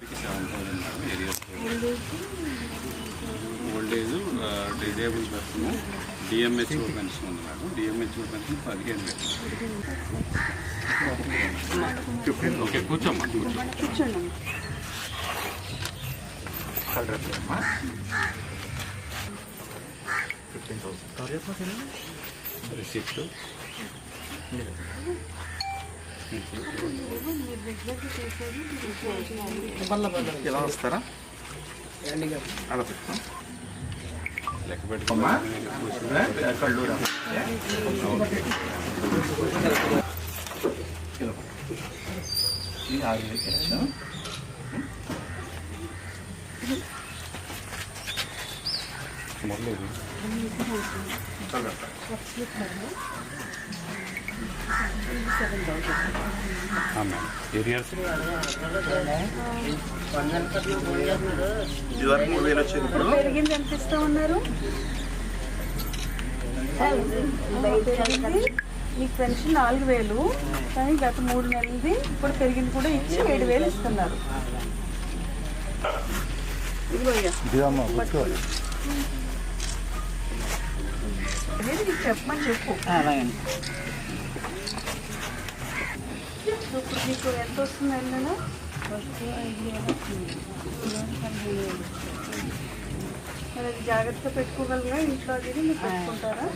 కి old age disable pension DMHO pension ఉంది madam. DMHO pension పదిహేను వేలు. ఓకే కూర్చోమ్మా కూర్చోండి ఫిఫ్టీన్ థౌసండ్. రిసిప్ట్. ఇలా వస్తారా అలా పెట్టుకో. లెక్క పెట్టుకోమ్మా ఇది ఆరు వేలు ఇచ్చాను. మేడం ఏరియాస్ ఇదివరకు మూడు వేలు వచ్చేది ఇప్పుడు పెరిగింది ఎంత ఇస్తా ఉన్నారు? మీకు పెన్షన్ నాలుగు వేలు కానీ గత మూడు నెలలది ఇప్పుడు పెరిగింది కూడా ఇచ్చి ఏడు వేలు ఇస్తున్నారు. ఇదిగో చెప్పమని చెప్పు. ఇప్పుడు నీకు ఎంత వస్తుంది నెలలో మరి అది జాగ్రత్తగా పెట్టుకోగలరా? ఇంట్లో అది మీరు పెట్టుకుంటారా?